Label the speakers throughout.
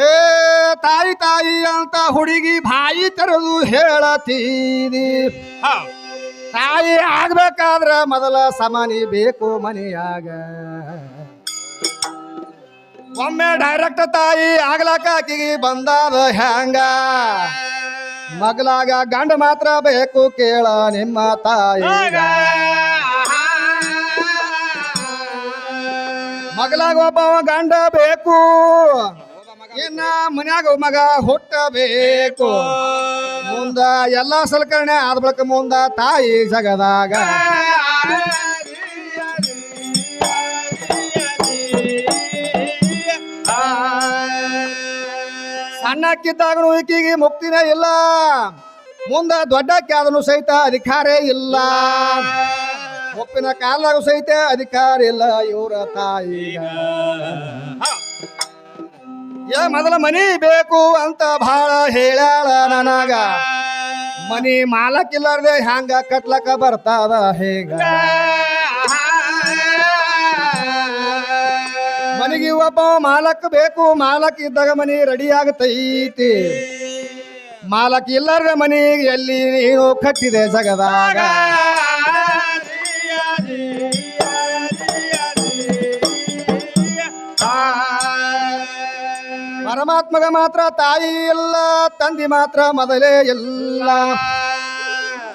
Speaker 1: ಏ ತಾಯಿ ತಾಯಿ ಅಂತ ಹುಡುಗಿ ಬಾಯಿ ತೆರೆದು ಹೇಳತೀರಿ
Speaker 2: ಹೌದ್
Speaker 1: ತಾಯಿ ಆಗ್ಬೇಕಾದ್ರ ಮೊದಲ ಸಮಾನಿ ಬೇಕು ಮನೆಯಾಗ ಒಮ್ಮೆ ಡೈರೆಕ್ಟ್ ತಾಯಿ ಆಗ್ಲಾಕ ಆಕಿಗೆ ಬಂದಾದ ಹ್ಯಾಂಗ? ಮಗಲಾಗ ಗಂಡ ಮಾತ್ರ ಬೇಕು ಕೇಳ ನಿಮ್ಮ ತಾಯಿ ಮಗಲಾಗ ಒಬ್ಬ ಗಂಡ ಬೇಕು. ಇನ್ನ ಮನ್ಯಾಗ ಮಗ ಹುಟ್ಟಬೇಕು. ಮುಂದ ಎಲ್ಲಾ ಸಲಕರಣೆ ಆದ ಬಳಿಕ ಮುಂದ ತಾಯಿ ಜಗದಾಗ. ಸಣ್ಣಕ್ಕಿದ್ದಾಗನು ಈಕಿಗೆ ಮುಕ್ತಿನೇ ಇಲ್ಲ. ಮುಂದ ದೊಡ್ಡಕ್ಕೆ ಆದನು ಸಹಿತ ಅಧಿಕಾರೇ ಇಲ್ಲ. ಒಪ್ಪಿನ ಕಾಲಾಗೂ ಸಹಿತ ಅಧಿಕಾರ ಇಲ್ಲ ಇವರ ತಾಯಿ ಏ, ಮೊದಲ ಮನಿ ಬೇಕು ಅಂತ ಬಹಳ ಹೇಳಾಳ ನನಗ. ಮನಿ ಮಾಲಕ್ಕಿಲ್ಲಾರ್ದೆ ಹ್ಯಾಂಗ ಕಟ್ಲಕ ಬರ್ತಾವ ಹೇಗ? ಮನಿಗೆ ಒಬ್ಬ ಮಾಲಕ್ ಬೇಕು. ಮಾಲಕ್ ಇದ್ದಾಗ ಮನಿ ರೆಡಿ ಆಗತೈತಿ. ಮಾಲಕ್ ಇಲ್ಲರ ಮನಿ ಎಲ್ಲಿ ನೀನು ಕಟ್ಟಿದೆ ಜಗದಾಗ. ಪರಮಾತ್ಮಗ ಮಾತ್ರ, ತಾಯಿ ಇಲ್ಲ, ತಂದಿ ಮಾತ್ರ, ಮೊದಲೇ ಇಲ್ಲ.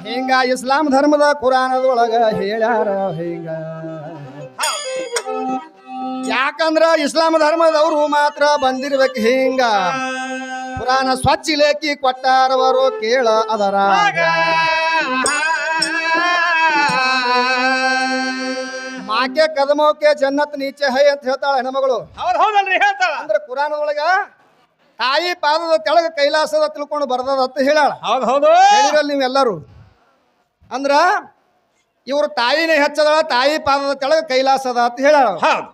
Speaker 1: ಹಿಂಗ ಇಸ್ಲಾಂ ಧರ್ಮದ ಕುರಾನದೊಳಗ ಹೇಳ್ಯಾರ ಹಿಂಗ. ಯಾಕಂದ್ರ ಇಸ್ಲಾಂ ಧರ್ಮದವರು ಮಾತ್ರ ಬಂದಿರ್ಬೇಕು ಹಿಂಗ. ಪುರಾಣ ಸ್ವಚ್ಛ ಲೇಖಿ ಕೊಟ್ಟಾರವರು ಕೇಳ ಅದರ. ಮಾಕೆ ಕದಮೋಕೆ ಜನ್ನತ್ ನೀಚೆ ಹೈ ಅಂತ ಹೇಳ್ತಾಳ ಹೆಣ್ಮಗಳು.
Speaker 2: ಹೌದ್ ಹೌದಲ್ರಿ ಹೇಳ್ತಾಳ.
Speaker 1: ಅಂದ್ರೆ ಕುರಾನದೊಳಗ ತಾಯಿ ಪಾದದ ಕೆಳಗ ಕೈಲಾಸದ ತಿಳ್ಕೊಂಡು ಬರ್ದದ ಅಂತ ಹೇಳಾಳ
Speaker 2: ಹೌದು ಹೌದು.
Speaker 1: ಹೇಳಿರಲ್ಲ ನೀವೆಲ್ಲರೂ. ಅಂದ್ರ ಇವರು ತಾಯಿನೇ ಹೆಚ್ಚದಳ ತಾಯಿ ಪಾದದ ಕೆಳಗ ಕೈಲಾಸದ ಅಂತ ಹೇಳಾಳ
Speaker 2: ಹೌದ್.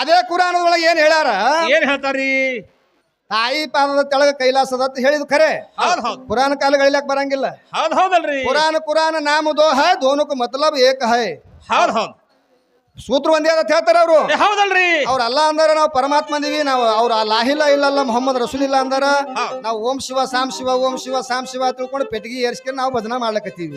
Speaker 1: ಅದೇ ಕುರಾನದೊಳಗೆ ಏನ್ ಹೇಳ್ಯಾರ?
Speaker 2: ಏನ್ ಹೇಳ್ತಾರಿ
Speaker 1: ತಾಯಿ ಪಾದದ ಕೆಳಗ ಕೈಲಾಸದ ಅಂತ ಹೇಳಿದ್ ಖರೆ.
Speaker 2: ಹೌದ್ ಹೌದ್.
Speaker 1: ಪುರಾಣ ಬರಂಗಿಲ್ಲ.
Speaker 2: ಹೌದ್ ಹೌದಲ್ರಿ.
Speaker 1: ಪುರಾಣ ಕುರಾನ ನಾಮ ದೋಹ ಹೈ ದೋನಕ್ ಮತಲಬ್ ಏಕ ಹೈ.
Speaker 2: ಹೌದ್ ಹೌದ್.
Speaker 1: ಸೂತ್ರ ಒಂದೇ ಅಂತ ಹೇಳ್ತಾರ ಅವರು.
Speaker 2: ಹೌದಲ್ರಿ.
Speaker 1: ಅವ್ರ ಅಲ್ಲ ಅಂದಾರ ನಾವು ಪರಮಾತ್ಮ ಅಂದಿವಿ ನಾವು ಅವ್ರ ಲಾಹಿಲ್ಲ ಇಲ್ಲಲ್ಲ ಮೊಹಮ್ಮದ್ ರಸೂಲ್ ಇಲ್ಲ ಅಂದಾರ. ನಾವು ಓಂ ಶಿವ ಸಾಮ್ ಶಿವ ಓಂ ಶಿವ ಸಾಮ್ ಶಿವ ತಿಳ್ಕೊಂಡು ಪೆಟ್ಟಿಗೆ ಏರ್ಸ್ಕೊಂಡು ನಾವು ಭಜನಾ ಮಾಡ್ಲಕತ್ತೀವಿ.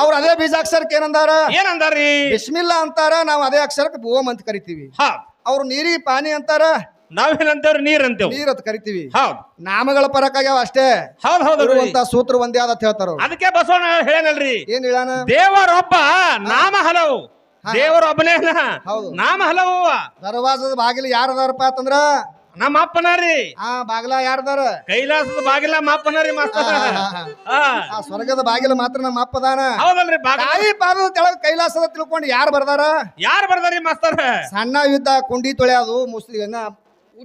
Speaker 1: ಅವ್ರ ಅದೇ ಬೀಜಾಕ್ಷರಕ್ಕೆ ಏನಂದಾರ?
Speaker 2: ಏನಂದಾರಿ
Speaker 1: ಬಿಸ್ಮಿಲ್ಲಾ ಅಂತಾರ ನಾವು ಅದೇ ಅಕ್ಷರಕ್ಕೆ ಓಂ ಅಂತ ಕರಿತೀವಿ.
Speaker 2: ಹೌದ್.
Speaker 1: ಅವ್ರು ನೀರಿ ಪಾನಿ ಅಂತಾರ?
Speaker 2: ನಾವೇನಂತೇವ್ರಿ? ನೀರ್ ಅಂತೇವ್.
Speaker 1: ನೀರ್ ಅಂತ ಕರಿತೀವಿ.
Speaker 2: ಹೌದ್.
Speaker 1: ನಾಮಗಳ ಪರಕಾಗ್ಯಾವ ಅಷ್ಟೇ.
Speaker 2: ಹೌದ್ ಹೌದು
Speaker 1: ಅಂತ ಸೂತ್ರ ಒಂದೇ ಆದ ಹೇಳ್ತಾರ
Speaker 2: ಅದಕ್ಕೆ ಬಸವಣ್ಣ ಹೇಳನಲ್ರಿ
Speaker 1: ಏನ್ ಹೇಳಾನ
Speaker 2: ದೇವರೊಬ್ಬ ನಾಮ ಹಲವು. ದೇವರೊಬ್ಬನೇ
Speaker 1: ಹೌದು.
Speaker 2: ನಾಮ ಹಲವು.
Speaker 1: ದರ್ವಾಜದ ಬಾಗಿಲು ಯಾರದಾರಪ್ಪ ಅಂತಂದ್ರ
Speaker 2: ನಮ್ಮ ಅಪ್ಪನ ರೀ
Speaker 1: ಆ ಬಾಗಿಲ ಯಾರ್ದಾರ
Speaker 2: ಕೈಲಾಸದ ಬಾಗಿಲ ಮಾಪನಾರಿ ಮಾಸ್ತರ.
Speaker 1: ಆ ಸ್ವರ್ಗದ ಬಾಗಿಲ ಮಾತ್ರ ನಮ್ಮ ಅಪ್ಪದಾನ?
Speaker 2: ಹೌದಲ್ರಿ ಬಾಗಿಲ.
Speaker 1: ತಾಯಿ ಪಾದದ ಕೈಲಾಸದ ತಿಳ್ಕೊಂಡು ಯಾರು ಬರ್ದಾರ?
Speaker 2: ಯಾರು ಬರ್ದಾರಿ ಮಾಸ್ತರ
Speaker 1: ಸಣ್ಣ ಯುದ್ಧ ಕುಂಡಿ ತೊಳೆಯೋದು ಮುಸ್ಲಿ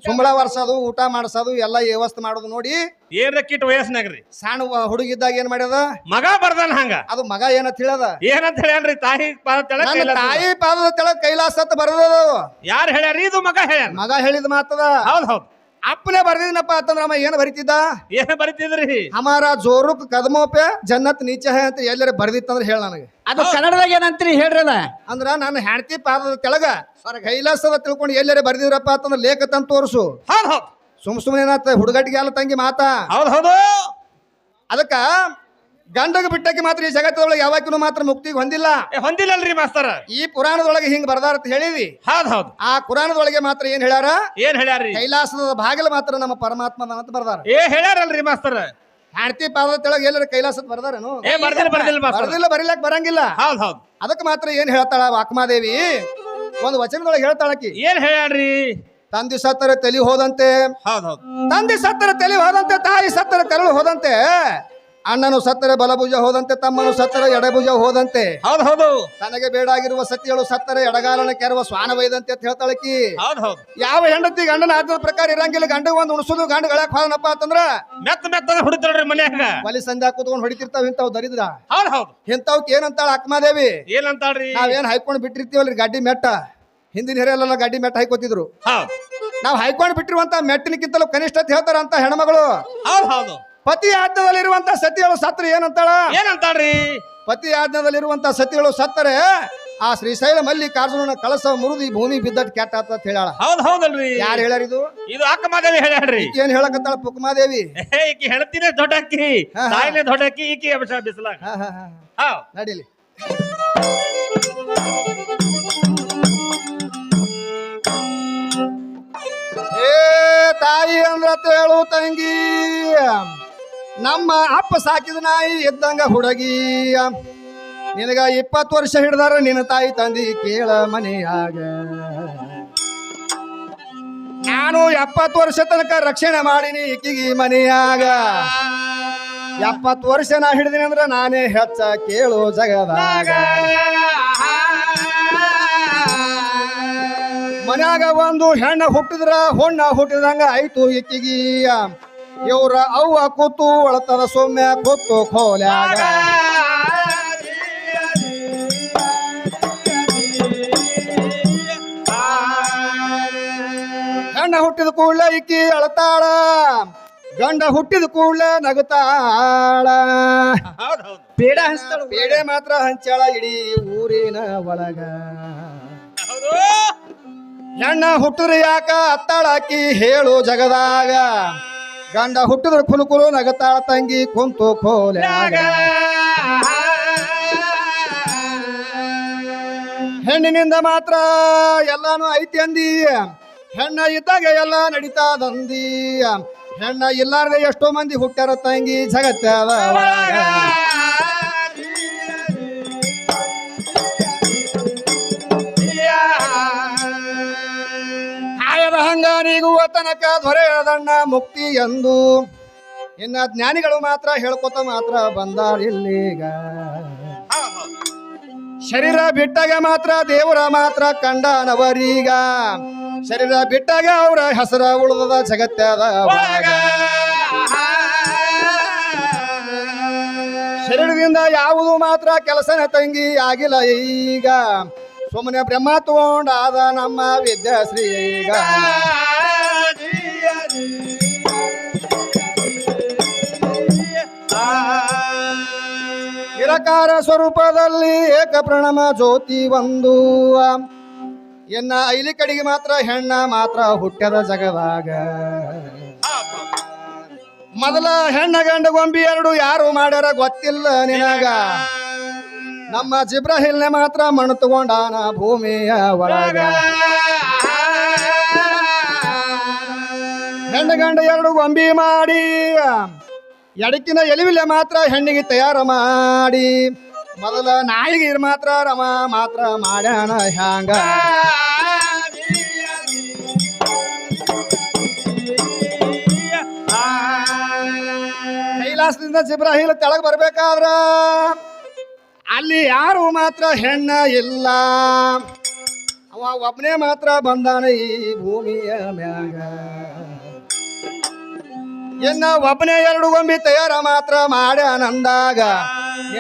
Speaker 1: ಸುಂಬಳ ವರ್ಸೋದು ಊಟ ಮಾಡ್ಸೋದು ಎಲ್ಲ ವ್ಯವಸ್ಥೆ ಮಾಡೋದು ನೋಡಿ.
Speaker 2: ಏನಕ್ಕಿಟ್ಟು ಕಿಟ್ ವಯಸ್ಸಿನಾಗ್ರಿ
Speaker 1: ಸಣ್ಣ ಹುಡುಗಿದ್ದಾಗ ಏನ್ ಮಾಡ್ಯದ?
Speaker 2: ಮಗ ಬರ್ದಾನ ಹಂಗ.
Speaker 1: ಅದು ಮಗ ಏನಂತ ಹೇಳದ
Speaker 2: ಏನಂತ ಹೇಳ್ಯಾನ್ರಿ ತಾಯಿ ಪಾದ ತೆಳಗ್
Speaker 1: ನನ್ನ
Speaker 2: ಕೈಲಾಸ.
Speaker 1: ತಾಯಿ ಪಾದದ ತೆಳಗ್ ಕೈಲಾಸ ಅಂತ ಬರ್ದದ
Speaker 2: ಯಾರ್ ಹೇಳ್ಯಾರಿ ಇದು ಮಗ ಹೇಳ್ಯಾನ
Speaker 1: ಮಗ ಹೇಳಿದ ಮಾತದ.
Speaker 2: ಹೌದ್ ಹೌದ್.
Speaker 1: ಅಪ್ಪನೇ ಬರ್ದಿದ್ನಪ್ಪ ಅಂತಂದ್ರ ಅಮ್ಮ ಏನ್ ಬರಿತಿದ್ದ?
Speaker 2: ಏನ್ ಬರಿತಿದ್ರಿ?
Speaker 1: ಹಮಾರ ಜೋರುಕ್ ಕದಮೋಪೆ ಜನ್ನತ್ ನೀಚ ಹೇ ಅಂತ ಎಲ್ಲರ ಬರ್ದಿತ್ತಂದ್ರ ಹೇಳ ನನಗೆ.
Speaker 3: ಅದು ಕನ್ನಡದಾಗ ಏನಂತೀರಿ ಹೇಳ್ರಲ್ಲ?
Speaker 1: ಅಂದ್ರ ನನ್ನ ಹೆಂಡತಿ ಪಾದದ ತೆಳಗ ಕೈಲಾಸದ ತಿಳ್ಕೊಂಡು ಎಲ್ಲರ ಬರ್ದಿದ್ರಪ್ಪ ಅಂತಂದ್ರೆ ಲೇಖ ತಂದು ತೋರಿಸು ಸುಮ್ ಸುಮ್ಮನೆ ಏನಾತ ಹುಡುಗಟ್ಟಿಗೆ ಅಲ್ಲ ತಂಗಿ ಮಾತಾ?
Speaker 2: ಹೌದು ಹೌದು.
Speaker 1: ಅದಕ್ಕ ಗಂಡಗ ಬಿಟ್ಟಕ್ಕೆ ಮಾತ್ರ ಈ ಜಗತ್ತದೊಳಗೆ ಯಾವಾಕಿನೂ ಮಾತ್ರ ಮುಕ್ತಿ ಹೊಂದಿಲ್ಲ.
Speaker 2: ಹೊಂದಿಲ್ಲಲ್ರಿ ಮಾಸ್ತರ.
Speaker 1: ಈ ಪುರಾಣದೊಳಗೆ ಹಿಂಗ್ ಬರ್ದಾರ ಅಂತ ಹೇಳಿದಿ?
Speaker 2: ಹೌದ್ ಹೌದ್.
Speaker 1: ಆ ಪುರಾಣದೊಳಗೆ ಮಾತ್ರ ಏನ್ ಹೇಳ್ಯಾರ?
Speaker 2: ಏನ್ ಹೇಳ್ಯಾರಿ
Speaker 1: ಕೈಲಾಸದ ಭಾಗಲ ಮಾತ್ರ ನಮ್ಮ ಪರಮಾತ್ಮ ಅಂತ ಬರ್ದಾರ.
Speaker 2: ಏ ಹೇಳ್ಯಾರಲ್ರಿ ಮಾಸ್ತರ.
Speaker 1: ಹೆಂಡತಿ ಪಾದದ ತೆಳಗೆ ಎಲ್ಲರ ಕೈಲಾಸದ ಬರ್ದಾರೇನು?
Speaker 2: ಬರ್ದಿಲ್ಲ
Speaker 1: ಬರಿಲಕ್ ಬರಂಗಿಲ್ಲ.
Speaker 2: ಹೌದ್ ಹೌದ್.
Speaker 1: ಅದಕ್ಕೆ ಮಾತ್ರ ಏನ್ ಹೇಳ್ತಾಳ ವಾಕ್ಮಾದೇವಿ? ಒಂದು ವಚನದೊಳಗೆ ಹೇಳ್ತಾಳಕಿ.
Speaker 2: ಏನ್ ಹೇಳ್ಯಾಡ್ರಿ
Speaker 1: ತಂದಿ ಸತ್ತರ ತಲಿ ಹೋದಂತೆ.
Speaker 2: ಹೌದ್ ಹೌದ್.
Speaker 1: ತಂದೆ ಸತ್ತರ ತಲೆ ಹೋದಂತೆ ತಾಯಿ ಸತ್ತರ ತೆರಳು ಹೋದಂತೆ. ಅಣ್ಣನು ಸತ್ತರೆ ಬಲಭುಜ ಹೋದಂತೆ ತಮ್ಮನು ಸತ್ತರೆ ಎಡಭುಜ ಹೋದಂತೆ.
Speaker 2: ಹೌದು ಹೌದು.
Speaker 1: ತನಗೆ ಬೇಡಾಗಿರುವ ಸತಿಗಳು ಸತ್ತರೆ ಎಡಗಾಲನ ಕೆರವ ಸ್ವಾನ ವೈದಂತೆ ಅಂತ ಹೇಳ್ತಾಳಕಿ
Speaker 2: ಹೌದ್ ಹೌದ್.
Speaker 1: ಯಾವ ಹೆಂಡತಿ ಗಂಡನ ಆದ ಪ್ರಕಾರ ಇರಂಗಿಲ್ಲ ಗಂಡ ಒಂದು ಉಣಸುದು ಗಂಡ ಗಳಕ್ ಹೋದನಪ್ಪ ಅಂತಂದ್ರ
Speaker 2: ಮೆತ್ತ ಮೆತ್ತ ಹುಡುತಾಳ್ರಿ ಮನ್ಯಾಗ.
Speaker 1: ಬಲಿ ಸಂಧ್ಯಾ ಕೂತ್ಕೊಂಡು ಹೊಡಿತಿರ್ತಾವ ಇಂತಾವ್ ದರಿದ್ರ.
Speaker 2: ಹೌದ್ ಹೌದ್.
Speaker 1: ಏನಂತಾಳ ಅಕ್ಮಾದೇವಿ
Speaker 2: ಏನಂತಾಳ್ರಿ?
Speaker 1: ನಾವೇನ್ ಹಾಯ್ಕೊಂಡ್ ಬಿಟ್ಟಿರ್ತೀವಲ್ರಿ ಗಡ್ಡಿ ಮೆಟ್ಟ? ಹಿಂದಿನ ಹಿರಿಯಲ್ಲೆಲ್ಲ ಗಡ್ಡಿ ಮೆಟ್ಟ ಹಾಯ್ಕೋತಿದ್ರು ನಾವ್ ಹಾಯ್ಕೊಂಡು ಬಿಟ್ಟಿರುವಂತ ಮೆಟ್ಟಿನಕ್ಕಿಂತಲೂ ಕನಿಷ್ಠ ಹೇಳ್ತಾರ ಅಂತ ಹೆಣ್ಮಗಳು.
Speaker 2: ಹೌದು ಹೌದು.
Speaker 1: ಪತಿ ಆಜ್ಞದಲ್ಲಿರುವಂತ ಸತಿಗಳು ಸತ್ರ ಏನಂತಾಳ?
Speaker 2: ಏನಂತಾಳ್ರಿ?
Speaker 1: ಪತಿ ಆಜ್ಞದಲ್ಲಿರುವಂತ ಸತಿಗಳು ಸತ್ತರೆ ಆ ಶ್ರೀಶೈಲ ಮಲ್ಲಿಕಾರ್ಜುನನ ಕಳಸ ಮುರಿದು ಈ ಭೂಮಿ ಬಿದ್ದಟ್ ಕೆಟ್ಟ ಅಂತ ಹೇಳಾಳ
Speaker 2: ಹೌದ್ ಹೌದಲ್ರಿ.
Speaker 1: ಯಾರು ಹೇಳ್ಯಾರ
Speaker 2: ಇದು? ಇದು ಅಕ್ಕಮಾದೇವಿ ಹೇಳ್ಯಾಡ್ರಿ
Speaker 1: ಏನ್ ಹೇಳಕತ್ತಾಳ ಪುಕ್ಮಾದೇವಿ
Speaker 2: ಏ, ಈಕಿ ಹೇಳ್ತೀನಿ ದೊಡ್ಡ
Speaker 1: ಅಕ್ಕಿ. ಹಾ.
Speaker 2: ದೊಡ್ಡ ಅಕ್ಕಿ ಈಕಿ. ಹೌದ್
Speaker 1: ನಡೀಲಿ. ಏ ತಾಯಿ ಅಂದ್ರ ತೇಳು ತಂಗಿ. ನಮ್ಮ ಅಪ್ಪ ಸಾಕಿದ ನಾಯಿ ಇದ್ದಂಗ ಹುಡುಗಿಯ ನಿನಗ ಇಪ್ಪತ್ತು ವರ್ಷ ಹಿಡ್ದಾರ ನಿನ್ನ ತಾಯಿ ತಂದಿ ಕೇಳ ಮನೆಯಾಗ. ನಾನು ಎಪ್ಪತ್ತು ವರ್ಷ ತನಕ ರಕ್ಷಣೆ ಮಾಡಿನಿ ಈಕಿಗಿ ಮನೆಯಾಗ. ಎಪ್ಪತ್ತು ವರ್ಷ ನಾ ಹಿಡಿದಿನಿ ಅಂದ್ರ ನಾನೇ ಹೆಚ್ಚ ಕೇಳು ಜಗದಾಗ. ಮನ್ಯಾಗ ಒಂದು ಹೆಣ್ಣ ಹುಟ್ಟಿದ್ರ, ಹೊಣ್ಣ ಹುಟ್ಟಿದಂಗ ಆಯ್ತು ಇಕ್ಕಿಗಿ ಇವ್ರ ಅವ್ವ ಕೂತು ಒಳತನ ಸೊಮ್ಮೆ ಕೂತು ಖೋಲ್ಯಾಗ ಗಂಡ ಹುಟ್ಟಿದ ಕೂಡಲೇ ಇಕ್ಕಿ ಅಳತಾಳ. ಗಂಡ ಹುಟ್ಟಿದ ಕೂಡಲೇ ನಗುತ್ತಾಳ
Speaker 2: ಬೇಡ
Speaker 3: ಪೇಡ ಹಂಚ್ತಾಳ
Speaker 1: ಬೇಡೆ ಮಾತ್ರ ಹಂಚಾಳ ಇಡೀ ಊರಿನ ಒಳಗ. ಹೆಣ್ಣ ಹುಟ್ಟರು ಯಾಕ ಅತ್ತಾಳಾಕಿ ಹೇಳು ಜಗದಾಗ. ಗಂಡ ಹುಟ್ಟಿದ್ರ ಕುಲು ಕುಲು ನಗತಾಳ ತಂಗಿ ಕುಂತು ಕೋಲೆ ಹೆಣ್ಣಿನಿಂದ ಮಾತ್ರ ಎಲ್ಲಾನು ಐತಿ ಅಂದಿ ಹೆಣ್ಣ ಇದ್ದಾಗ ಎಲ್ಲ ನಡೀತಾದಂದಿ ಹೆಣ್ಣ ಇಲ್ಲಾರ್ದೆ ಎಷ್ಟೋ ಮಂದಿ ಹುಟ್ಟ್ಯಾರ ತಂಗಿ ಜಗತ್ತದ ಒಳಗ ಹಂಗ ನೀಗುವ ತನಕ ದೊರೆಯದಣ್ಣ ಮುಕ್ತಿ ಎಂದು. ಇನ್ನ ಜ್ಞಾನಿಗಳು ಮಾತ್ರ ಹೇಳ್ಕೊತ ಮಾತ್ರ ಬಂದಾರಿಲ್ಲೀಗ ಶರೀರ ಬಿಟ್ಟಾಗ ಮಾತ್ರ ದೇವರ ಮಾತ್ರ ಕಂಡನವರೀಗ. ಶರೀರ ಬಿಟ್ಟಾಗ ಅವರ ಹೆಸರ ಉಳಿದದ ಜಗತ್ತದ. ಶರೀರದಿಂದ ಯಾವುದು ಮಾತ್ರ ಕೆಲಸನ ತಂಗಿ ಆಗಿಲ್ಲ ಈಗ. ಸುಮ್ಮನೆ ಬ್ರಹ್ಮ ತಗೊಂಡಾದ ನಮ್ಮ ವಿದ್ಯಾಶ್ರೀ ಈಗ ನಿರಕಾರ ಸ್ವರೂಪದಲ್ಲಿ ಏಕ ಪ್ರಣಮ ಜ್ಯೋತಿ ಒಂದು. ಎನ್ನ ಐಲಿ ಕಡೆಗೆ ಮಾತ್ರ, ಹೆಣ್ಣ ಮಾತ್ರ ಹುಟ್ಟದ ಜಗದಾಗ ಮೊದಲ ಹೆಣ್ಣ ಗಂಡ ಗೊಂಬಿ ಎರಡು ಯಾರು ಮಾಡ್ಯಾರ ಗೊತ್ತಿಲ್ಲ ನಿನಗ. ನಮ್ಮ ಜಿಬ್ರಾಹಿಲ್ನೆ ಮಾತ್ರ ಮಣ್ಣು ತಗೊಂಡಾನ ಭೂಮಿಯ ಒಳಗ. ಗಂಡ ಎರಡು ಗೊಂಬಿ ಮಾಡಿ, ಎಡಕಿನ ಎಲಿವಿಲ್ಲ ಮಾತ್ರ ಹೆಣ್ಣಿಗೆ ತಯಾರು ಮಾಡಿ, ಮೊದಲ ನಾಯಿಗೆ ಮಾತ್ರ ರಮ ಮಾತ್ರ ಮಾಡ್ಯಾನ ಹ್ಯಾಂಗ. ಕೈಲಾಸದಿಂದ ಜಿಬ್ರಾಹಿಲ್ ತೆಳಗ್ ಬರ್ಬೇಕಾದ್ರ ಅಲ್ಲಿ ಯಾರು ಮಾತ್ರ ಹೆಣ್ಣ ಇಲ್ಲ. ಅವ ಒಬ್ಬನೇ ಮಾತ್ರ ಬಂದಾನ ಈ ಭೂಮಿಯ ಮ್ಯಾಗ. ಎನ್ನ ಒಬ್ಬನೇ ಎರಡು ಗೊಂಬಿ ತಯಾರ ಮಾತ್ರ ಮಾಡ್ಯಾನಂದಾಗ,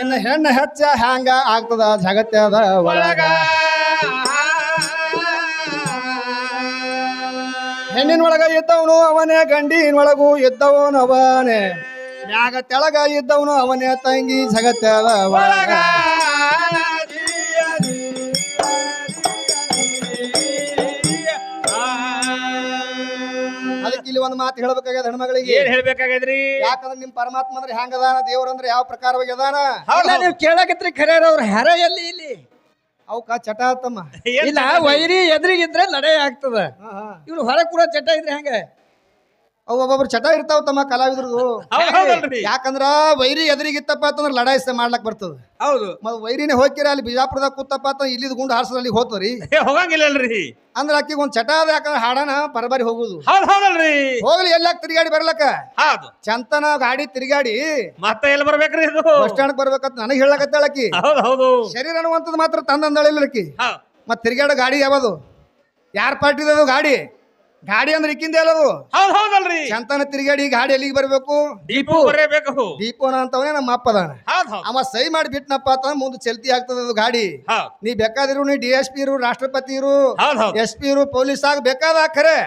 Speaker 1: ಎನ್ನ ಹೆಣ್ಣ ಹೆಚ್ಚ ಹ್ಯಾಂಗ ಆಗ್ತದ ಜಗತ್ತದ ಒಳಗ. ಹೆಣ್ಣಿನ ಒಳಗ ಇದ್ದವನು ಅವನೇ, ಗಂಡಿನ ಒಳಗೂ ಇದ್ದವನು ಅವನೇ ಮ್ಯಾಗ ತೆಳಗ ಇದ್ದವನು ಅವನೇ, ತಂಗಿ ಜಗತ್ತದ ಒಳಗ. ಒಂದು ಮಾತು ಹೇಳ್ಬೇಕಾಗ್ಯದ ಹೆಣ್ಮಗಳಿಗೆ?
Speaker 2: ಏನ್ ಹೇಳ್ಬೇಕಾಗೈತ್ರಿ
Speaker 1: ಯಾಕಂದ್ರೆ ನಿಮ್ ಪರಮಾತ್ಮ ಅಂದ್ರೆ ಹೆಂಗದಾನ ದೇವ್ರಂದ್ರೆ ಯಾವ ಪ್ರಕಾರವಾಗಿ ಅದಾನ?
Speaker 3: ನೀವು ಕೇಳಕತ್ರಿ ಖರೆ ಅವ್ರ ಹೆರ ಎಲ್ಲಿ ಇಲ್ಲಿ?
Speaker 1: ಅವಕ್ಕ ಚಟ ಆತಮ್ಮ.
Speaker 3: ಇಲ್ಲ ವೈರಿ ಎದುರಿಗಿದ್ರೆ ನಡೆ ಆಗ್ತದ. ಇವ್ರು ಹೊರ ಕೂಡ ಚಟ ಇದ್ರೆ ಹೆಂಗ?
Speaker 1: ಅವು ಒಬ್ಬೊಬ್ರು ಚಟ ಇರ್ತಾವ ತಮ್ಮ ಕಲಾವಿದ್ರದು
Speaker 2: ಹೌದ್ ಹೌದಲ್ರಿ.
Speaker 1: ಯಾಕಂದ್ರ ವೈರಿ ಎದುರಿಗಿತ್ತಪ್ಪ ಅಂತಂದ್ರ ಲಡಾಯಿಸ ಮಾಡ್ಲಕ್ ಬರ್ತದ.
Speaker 3: ಹೌದು.
Speaker 1: ಮತ್ ವೈರಿನೇ ಹೋಗ್ಕಿರ ಅಲ್ಲಿ ಬಿಜಾಪುರದಾಗ ಕೂತಪ್ಪ ಅಂತ ಇಲ್ಲಿದ್ ಗುಂಡು ಹಾರ್ಸದಲ್ಲಿ ಹೋಗ್ತವ್ರಿ
Speaker 2: ಏ ಹೋಗಂಗಿಲ್ಲಲ್ರಿ.
Speaker 1: ಅಂದ್ರ ಆಕಿಗೆ ಒಂದ್ ಚಟ ಅದ ಯಾಕಂದ್ರೆ ಹಾಡನ ಪರಬರಿ ಹೋಗುದು.
Speaker 2: ಹೌದ್ ಹೌದಲ್ರಿ.
Speaker 1: ಹೋಗ್ಲಿ ಎಲ್ಲಾಕ್ ತಿರುಗಾಡಿ ಬರ್ಲಕ್ಕ.
Speaker 2: ಹೌದು.
Speaker 1: ಚಂತನ ಗಾಡಿ ತಿರುಗಾಡಿ.
Speaker 2: ಮತ್ತೆ ಎಲ್ಲಿ ಬರ್ಬೇಕ್ರಿ ಇದು?
Speaker 1: ಬಸ್ ಸ್ಟ್ಯಾಂಡ್ ಬರ್ಬೇಕಂತ ನನಗೆ ಹೇಳಕತ್ತಾಳಕಿ
Speaker 2: ಹೌದ್ ಹೌದು.
Speaker 1: ಶರೀರ ಅನ್ನುವಂಥದ್ದು ಮಾತ್ರ ತಂದಂದಳಿಲ್ಲಕಿ
Speaker 2: ಹೌದ್.
Speaker 1: ಮತ್ ತಿರುಗಾಡೋ ಗಾಡಿ ಯಾವದು? ಯಾರ ಪಾರ್ಟಿದದು ಗಾಡಿ? ಗಾಡಿ ಅಂದ್ರೆ ಇಕ್ಕಿಂದ ಎಲ್ಲರೂ
Speaker 2: ಹೌದ್ ಹೌದಲ್ರಿ.
Speaker 1: ಚಂತನ ತಿರುಗಾಡಿ ಗಾಡಿ ಎಲ್ಲಿಗೆ ಬರ್ಬೇಕು?
Speaker 2: ದೀಪು ಬರಬೇಕು
Speaker 1: ದೀಪು ಅಂತವನೇ ನಮ್ಮ ಅಪ್ಪ ಅದಾನ.
Speaker 2: ಹೌದ್ ಹೌದ್.
Speaker 1: ಅವ ಸೈ ಮಾಡಿ ಬಿಟ್ನಪ್ಪ ಅಂತ ಮುಂದೆ ಚಲ್ತಿ ಆಗ್ತದ ಅದು ಗಾಡಿ.
Speaker 2: ಹೌದ್.
Speaker 1: ನೀ ಬೇಕಾದಿರು ನೀ ಡಿ ಎಸ್ ಪಿ ಇರು ರಾಷ್ಟ್ರಪತಿ ಇರು
Speaker 2: ಹೌದ್ ಹೌದ್.
Speaker 1: ಎಸ್ ಪಿ ಇರು ಪೊಲೀಸ್ ಆಗ ಬೇಕಾದ ಖರೆ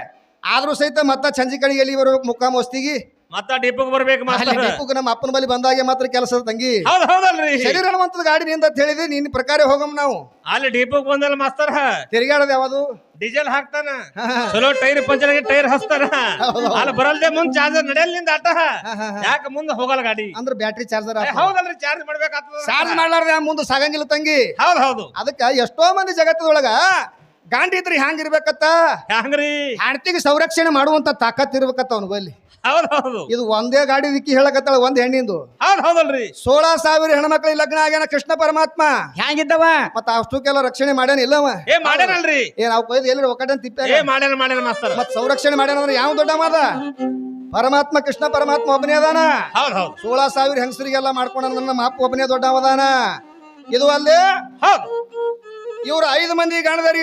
Speaker 1: ಆದ್ರೂ ಸಹಿತ ಮತ್ತ ಸಂಜೆ ಕಡೆಗೆ ಎಲ್ಲಿ ಬರ್ಬೇಕು ಮುಕ್ಕಾಮ್ ಮೋಸ್ತಿಗಿ
Speaker 2: ಮತ್ತ ಡಿಪೋಗ್ ಬರ್ಬೇಕು
Speaker 1: ಅಲ್ಲಿ ನಮ್ಮ ಅಪ್ಪನ ಬಳಿ ಬಂದಾಗೆ ಮಾತ್ರ ಕೆಲಸ ತಂಗಿ.
Speaker 2: ಹೌದ್ ಹೌದಲ್ರಿ.
Speaker 1: ಶರೀರ ಅನ್ನುವಂಥದ್ದು ಗಾಡಿ ನಿಂದ ಅಂತ ಹೇಳಿದ್ವಿ ನಿನ್ನ ಪ್ರಕಾರ ಹೋಗಮ್ ನಾವು.
Speaker 2: ಅಲ್ಲಿ ಡಿಪೋಗ್ ಬಂದಲ್ಲ ಮಾಸ್ತರ
Speaker 1: ತಿರುಗಾಡೋದು ಯಾವುದು?
Speaker 2: ಡೀಸೆಲ್ ಹಾಕ್ತಾನ. ಚಲೋ ಟೈರ್ ಪಂಚರ್ ಆಗಿ ಟೈರ್ ಹಸ್ತಾನ ಅಲ್ಲಿ ಬರಲ್ದೆ ಮುಂದ್ ಚಾರ್ಜರ್ ನಡೆಯಲ್ಲಿಂದ ಆಟ ಯಾಕ ಮುಂದೆ ಹೋಗಲ್ಲ ಗಾಡಿ?
Speaker 1: ಅಂದ್ರೆ ಬ್ಯಾಟ್ರಿ ಚಾರ್ಜರ್
Speaker 2: ಹೌದಲ್ರಿ ಚಾರ್ಜ್ ಮಾಡ್ಬೇಕಾಗ್ತದ.
Speaker 1: ಚಾರ್ಜ್ ಮಾಡ್ಲಾರ್ದೆ ಮುಂದೆ ಸಾಗಂಗಿಲ್ಲ ತಂಗಿ.
Speaker 2: ಹೌದ್ ಹೌದು.
Speaker 1: ಅದಕ್ಕ ಎಷ್ಟೋ ಮಂದಿ ಜಗತ್ತದೊಳಗ ಗಾಂಡಿ ಇದ್ರೆ ಹ್ಯಾಂಗ್ ಇರ್ಬೇಕತ್ತ
Speaker 2: ಹಂಗ್ರಿ
Speaker 1: ಹೆಂಡತಿಗೆ ಸಂರಕ್ಷಣೆ ಮಾಡುವಂತ ತಾಕತ್ ಇರ್ಬೇಕತ್ತ ಅವನ ಬಲ್ಲಿ
Speaker 2: ಹೌದ್ ಹೌದು.
Speaker 1: ಇದು ಒಂದೇ ಗಾಡಿ ದಿಕ್ಕಿ ಹೇಳಕತ್ತಾಳ ಒಂದ್ ಹೆಣ್ಣಿಂದು.
Speaker 2: ಹೌದ್ ಹೌದಲ್ರಿ.
Speaker 1: ಸೋಳ ಸಾವಿರ ಹೆಣ್ಮಕ್ಳಿಗೆ ಲಗ್ನ ಆಗ್ಯಾನ ಕೃಷ್ಣ ಪರಮಾತ್ಮ.
Speaker 3: ಹ್ಯಾಂಗಿದ್ದವ?
Speaker 1: ಮತ್ತ ಅಷ್ಟಕ್ಕೆಲ್ಲ ರಕ್ಷಣೆ ಮಾಡ್ಯಾನ ಇಲ್ಲವ?
Speaker 2: ಏ ಮಾಡ್ಯಾನಲ್ರಿ.
Speaker 1: ಏನ್ ಅವ್ ಕೊಯ್ದು ಎಲ್ಲಿ ಒಕ್ಕಟನ್ ತಿಪ್ಪ
Speaker 2: ಏ ಮಾಡ್ಯಾನ ಮಾಡ್ಯಾನ ಮಾಸ್ತರ್
Speaker 1: ಮತ್ ಸಂರಕ್ಷಣೆ ಮಾಡ್ಯಾನ ಅಂದ್ರೆ ಯಾವ ದೊಡ್ಡ ಮಾದ? ಪರಮಾತ್ಮ ಕೃಷ್ಣ ಪರಮಾತ್ಮ ಒಬ್ಬನೇ ಅದಾನ.
Speaker 2: ಹೌದ್ ಹೌದ್.
Speaker 1: ಸೋಳ ಸಾವಿರ ಹೆಂಗಸರಿಗೆಲ್ಲ ಮಾಡ್ಕೊಂಡ ನಮ್ಮ ಅಪ್ಪ ಒಬ್ಬನೇ ದೊಡ್ಡ ಅವದಾನ ಇದು ಅಲ್ಲೇ
Speaker 2: ಹೌದ್.
Speaker 1: ಇವ್ರು ಐದು ಮಂದಿ ಗಾಣದಾರಿ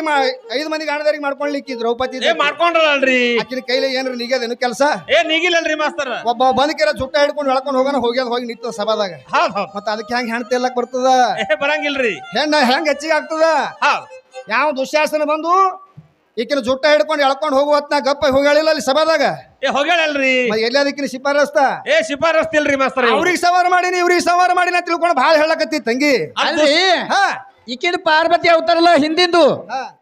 Speaker 1: ಐದು ಮಂದಿ ಗಾಣದಾರಿ ಮಾಡ್ಕೊಳ್ಲಿಕ್ಕೆ ದ್ರೌಪದಿ
Speaker 2: ಏ ಮಾಡ್ಕೊಂಡ್ರಲ್ರಿ.
Speaker 1: ಆಕಿನ ಕೈಲಿ ಏನ್ರ ನಿಗದೇನು ಕೆಲಸ?
Speaker 2: ಏ ನೀಗಿಲ್ಲಲ್ರಿ ಮಾಸ್ತರ.
Speaker 1: ಒಬ್ಬ ಬಂದಕಿರ ಜುಟ್ಟ ಹಿಡ್ಕೊಂಡು ಹೇಳ್ಕೊಂಡು ಹೋಗೋಣ ಹೋಗ್ಯದ ಹೋಗಿ ನಿಂತ ಸಭಾದಾಗ.
Speaker 2: ಹೌದ್ ಹೌದ್.
Speaker 1: ಮತ್ತ ಅದಕ್ಕೆ ಹೆಂಗ್ ಹೆಣ್ ಎಲ್ಲಕ್ ಬರ್ತದ?
Speaker 2: ಏ ಬರಂಗಿಲ್ರಿ.
Speaker 1: ಹೆಣ್ಣ ಹೆಂಗ್ ಹೆಚ್ಚಿಗೆ ಆಗ್ತದ?
Speaker 2: ಹೌದ್.
Speaker 1: ಯಾವ ದುಶ್ಯಾಸನ ಬಂದು ಈಕಿನ ಜುಟ್ಟ ಹಿಡ್ಕೊಂಡು ಎಳ್ಕೊಂಡು ಹೋಗುವತ್ನ ಗಪ್ಪ ಹೋಗಳಿಲ್ಲ ಅಲ್ಲಿ ಸಭಾದಾಗ?
Speaker 2: ಏ ಹೋಗ್ಯಾಳಲ್ರಿ.
Speaker 1: ಎಲ್ಲಿ ಅದಕ್ಕಿನ ಶಿಫಾರಸ್ತ?
Speaker 2: ಏ ಶಿಫಾರಸ್ತಿಲ್ರಿ ಮಾಸ್ತರ್.
Speaker 1: ಅವ್ರಿಗೆ ಸವಾರ ಮಾಡಿನಿ ಇವ್ರಿಗೆ ಸವಾರ ಮಾಡಿನ ತಿಳ್ಕೊಂಡು ಬಹಳ ಹೇಳಕತ್ತಿ ತಂಗಿ.
Speaker 3: ಅಲ್ರಿ?
Speaker 1: ಹಾ.
Speaker 3: ಈಕಿನ ಪಾರ್ವತಿ ಅವತಾರಲ್ಲ ಹಿಂದಿಂದು?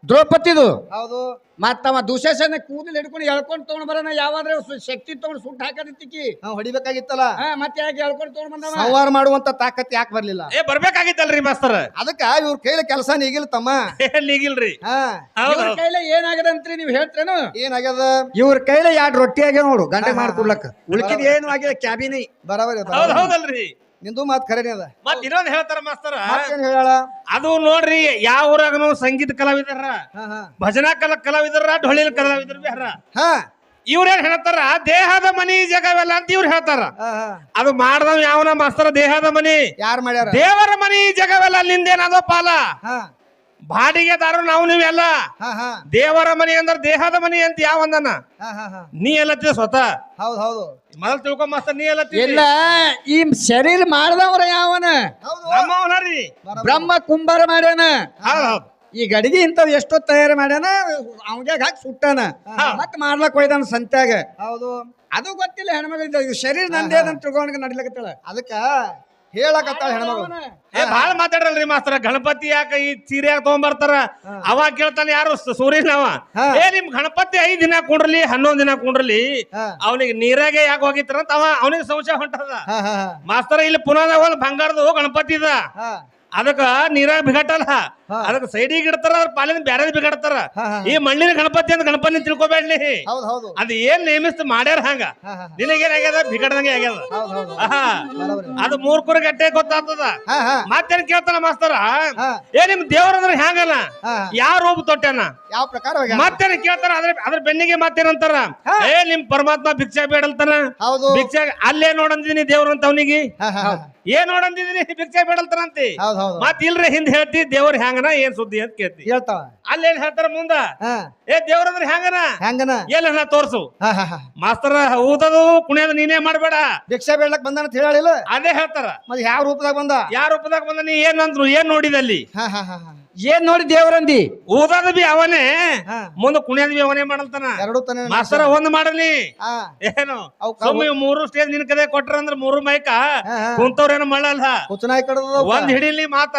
Speaker 3: ದ್ರೌಪದಿದು?
Speaker 1: ಹೌದು.
Speaker 3: ಮತ್ತವ ದುಶಾಸನ ಕೂದಲು ಹಿಡ್ಕೊಂಡು ಎಳ್ಕೊಂಡು ತಗೊಂಡ್ ಬರೋಣ ಯಾವಾದ್ರೆ ಸು- ಶಕ್ತಿ ತಗೊಂಡು ಸುಟ್ಟು ಹಾಕದಿತ್ತಿಕ್ಕಿ
Speaker 1: ನಾವು ಹೊಡಿಬೇಕಾಗಿತ್ತಲ್ಲ?
Speaker 3: ಹಾ ಮತ್ತೆ ಯಾಕೆ ಎಳ್ಕೊಂಡು ತಗೊಂಡ್ ಬಂದ
Speaker 1: ಸಂವಾರ ಮಾಡುವಂತ ತಾಕತ್ ಯಾಕೆ ಬರ್ಲಿಲ್ಲ?
Speaker 2: ಏ ಬರ್ಬೇಕಾಗಿತ್ತಲ್ರಿ ಮಾಸ್ತರ್.
Speaker 1: ಅದಕ್ಕ ಇವ್ರ ಕೈಲಿ ಕೆಲಸ ನೀಗಿಲ್ ತಮ್ಮ.
Speaker 2: ಏ ನೀಗಿಲ್ರಿ.
Speaker 3: ಇವ್ರ
Speaker 2: ಹೌದ್.
Speaker 3: ಏನಾಗದ ಏನಾಗದಂತ್ರಿ ನೀವ್ ಹೇಳ್ತೇನು
Speaker 1: ಏನಾಗ್ಯದ?
Speaker 3: ಇವ್ರ ಕೈಲ ಎರಡು ರೊಟ್ಟಿ ಆಗ್ಯಾವ ನೋಡು ಗಂಟೆ ಮಾಡ್ಕೊಡ್ಲಕ್ಕ. ಉಳ್ಕಿದ ಏನು ಆಗ್ಯದ ಕ್ಯಾಬಿನಿ.
Speaker 1: ಬರಾಬರಿ
Speaker 2: ಹೌದಲ್ರಿ.
Speaker 1: ನಿಂದು ಮಾತ್ ಖರೇನೆ ಅದ.
Speaker 2: ಮತ್ ಇನ್ನೊಂದ್ ಹೇಳ್ತಾರ ಮಾಸ್ತರ?
Speaker 1: ಮತ್ತೇನ್ ಹೇಳ?
Speaker 2: ಅದು ನೋಡ್ರಿ ಯಾವ ಊರಾಗನು ಸಂಗೀತ ಕಲಾವಿದರ ಭಜನಾ ಕಲ ಕಲಾವಿದರ ಢೊಳಿನ ಕಲಾವಿದರ ಬಿ ಹರ
Speaker 1: ಹಾ
Speaker 2: ಇವ್ರೇನ್ ಹೇಳ್ತಾರ? ದೇಹದ ಮನಿ ಜಗವೆಲ್ಲ ಅಂತ ಇವ್ರು ಹೇಳ್ತಾರ. ಅದು ಮಾಡ್ದವ್ ಯಾವನ ಮಾಸ್ತರ? ದೇಹದ ಮನಿ.
Speaker 1: ಯಾರು ಮಾಡ್ಯಾರ?
Speaker 2: ದೇವರ ಮನಿ ಜಗವೆಲ್ಲ ನಿಂದೇನದೋ ಪಾಲ?
Speaker 1: ಹಾ
Speaker 2: ಬಾಡಿಗೆದಾರರು ನಾವು ನೀವೆಲ್ಲ.
Speaker 1: ಹಾ ಹಾ.
Speaker 2: ದೇವರ ಮನೆ ಅಂದ್ರೆ ದೇಹದ ಮನೆ ಅಂತ ಯಾವಂದನ ನೀ ಎಲ್ಲತ್ತಿ ಸ್ವತಃ?
Speaker 1: ಹೌದು ಹೌದು.
Speaker 2: ಮೊದಲು ತಿಳ್ಕೊ ಮಸ್ತ ನೀ ಎಲ್ಲತ್ತಿ
Speaker 3: ಇಲ್ಲ ಈ ಶರೀರ ಮಾಡ್ದವ್ರ ಯಾವನ?
Speaker 1: ಹೌದು.
Speaker 2: ನಮ್ಮವನ ರೀ.
Speaker 3: ಬ್ರಹ್ಮ ಕುಂಬಾರ ಮಾಡ್ಯಾನ. ಈ ಗಡಿಗೆ ಇಂಥವ್ ಎಷ್ಟೋ ತಯಾರು ಮಾಡ್ಯಾನ ಅವಂಗ್ಯಾಗ ಹಾಕಿ ಸುಟ್ಟಾನ. ಮತ್ ಮಾಡ್ಲಕ್ ಹೋಯ್ದಾನ ಸಂತ್ಯಾಗ.
Speaker 1: ಹೌದು.
Speaker 3: ಅದು ಗೊತ್ತಿಲ್ಲ ಹೆಣ್ಮಗಳಿಂದ ಇದು ಶರೀರ ನಂದೇ ಅಂತ ತಿಳ್ಕೊಂಡ್ ನಡಿಲಕತ್ತಾಳ
Speaker 1: ಅದಕ್ಕ ಹೇಳಕತ್ತಾಳ ಹೆಣ್ಮಗಳು.
Speaker 2: ಏ ಬಾಳ ಮಾತಾಡ್ರಲ್ರಿ ಮಾಸ್ತರ. ಗಣಪತಿ ಯಾಕ ಈ ಸೀರೆ ಯಾಕೆ ತಗೊಂಡ್ಬರ್ತಾರ ಅವಾಗ ಕೇಳ್ತಾನೆ ಯಾರು? ಸ- ಸೂರ್ಯನ ಅವ. ಏ ನಿಮ್ ಗಣಪತಿ ಐದ್ ದಿನ ಕುಂಡ್ರಲಿ ಹನ್ನೊಂದ್ ದಿನ ಕುಂಡ್ರಲಿ ಅವನಿಗೆ ನೀರಾಗೆ ಯಾಕೆ ಹೋಗಿತ್ತಾರ ಅಂತ ಅವ ಅವನಿಗೆ ಸಂಶಯ ಹೊಂಟದ.
Speaker 1: ಹಾ ಹಾ ಹಾ.
Speaker 2: ಮಾಸ್ತರ ಇಲ್ಲಿ ಪುನಃ ಬಂಗಾರದ ಬಂಗಾರದು ಗಣಪತಿ ಇದ ಅದಕ್ಕ ನೀರಾಗ ಬಿಗಟ್ಟಲ್ಲ. ಅದಕ್ಕೆ ಸೈಡಿಗೆ ಇಡ್ತಾರ ಅದ್ರ ಪಾಲಿನ ಬ್ಯಾರೆ ಬಿಗಡ್ತಾರ. ಈ ಮಣ್ಣಿನ ಗಣಪತಿ ಅಂತ ಗಣಪತಿ ತಿಳ್ಕೊಬೇಡ್ಲಿ
Speaker 1: ಹೌದು ಹೌದು.
Speaker 2: ಅದ್ ಏನ್ ನೇಮಿಸ್ತ ಮಾಡ್ಯಾರ ಹಂಗ? ನಿನಗೇನಾಗ್ಯದ? ಬಿಗಡ್ದಂಗೆ ಆಗ್ಯದ. ಅದು ಮೂರ್ ಕುರಿ ಗಟ್ಟೆ ಗೊತ್ತಾಗ್ತದ ಮತ್ತೇನ್ ಕೇಳ್ತಾನ ಮಾಸ್ತರ? ಏ ನಿಮ್ ದೇವ್ರಂದ್ರ ಹ್ಯಾಂಗಲ್ಲ?
Speaker 1: ಹಾ.
Speaker 2: ಯಾವ ರೂಪ ತೊಟ್ಟೆನ
Speaker 1: ಯಾವ ಪ್ರಕಾರ?
Speaker 2: ಮತ್ತೇನ್ ಕೇಳ್ತಾರ ಅದ್ರ ಅದ್ರ ಬೆನ್ನಿಗೆ ಮತ್ತೇನಂತಾರ. ಏ ನಿಮ್ ಪರಮಾತ್ಮ ಭಿಕ್ಷಾ ಬೇಡಲ್ತಾನ ಭಿಕ್ಷಾ ಅಲ್ಲೇ ನೋಡಂದಿನಿ ದೇವ್ರ ಅಂತ ಅವನಿಗೆ. ಏನ್ ನೋಡಂದಿದೀನಿ? ಭಿಕ್ಷಾ ಬೇಡಲ್ತಾನಂತಿ
Speaker 1: ಹೌದು ಹೌದು.
Speaker 2: ಮತ್ ಇಲ್ರಿ ಹಿಂದ್ ಹೇಳ್ತಿ ದೇವ್ರ ಹ್ಯಾಂಗನ ಏನ್ ಸುದ್ದಿ ಅಂತ ಕೇಳ್ತಿ.
Speaker 1: ಹೇಳ್ತಾವ.
Speaker 2: ಅಲ್ಲೇನ್ ಹೇಳ್ತಾರ ಮುಂದ?
Speaker 1: ಹಾ.
Speaker 2: ಏ ದೇವ್ರಂದ್ರ ಹ್ಯಾಂಗನ?
Speaker 1: ಹೆಂಗನ
Speaker 2: ಎಲ್ಲ ತೋರ್ಸು.
Speaker 1: ಹಾ ಹಾ ಹಾ.
Speaker 2: ಮಾಸ್ತರ ಊದದು ಕುಣಿಯೋದು ನೀನೇ ಮಾಡ್ಬೇಡ.
Speaker 1: ಭಿಕ್ಷಾ ಬೇಡಕ್ ಬಂದ ಅಂತ ಹೇಳಿಲ್ಲ
Speaker 2: ಅದೇ ಹೇಳ್ತಾರ.
Speaker 1: ಮತ್ತೆ ಯಾವ ರೂಪದಾಗ ಬಂದ?
Speaker 2: ಯಾವ ರೂಪದಾಗ ಬಂದ ನೀ ಏನ್ ಅಂದ್ರು ಏನ್ ನೋಡಿದಲ್ಲಿ
Speaker 1: ಅಲ್ಲಿ? ಹಾ ಹಾ ಹಾ
Speaker 3: ಏನ್ ನೋಡಿ ದೇವ್ರಂದಿ?
Speaker 2: ಊದದ ಬಿ ಅವನೇ.
Speaker 1: ಹಾ.
Speaker 2: ಮುಂದ ಕುಣಿಯೋದ್ ಬಿ ಅವನೇ ಮಾಡಲ್ತಾನ.
Speaker 1: ಎರಡು ತನ
Speaker 2: ಮಾಸ್ತರ ಒಂದ್ ಮಾಡಲಿ.
Speaker 1: ಹಾ.
Speaker 2: ಏನು?
Speaker 1: ಅವ್
Speaker 2: ಸುಮ್ಮನೆ ಮೂರು ಸ್ಟೇಜ್ ನಿನ್ ಕಡೆ ಕೊಟ್ರ ಅಂದ್ರ ಮೂರು ಮೈಕ.
Speaker 1: ಹಾ ಹಾ.
Speaker 2: ಕುಂತವ್ರೇನು ಮಾಡಲ್ಲ
Speaker 1: ಕುಚನಾಯಿ ಕಡದ
Speaker 2: ಒಂದ್ ಹಿಡಿಲಿ ಮಾತ.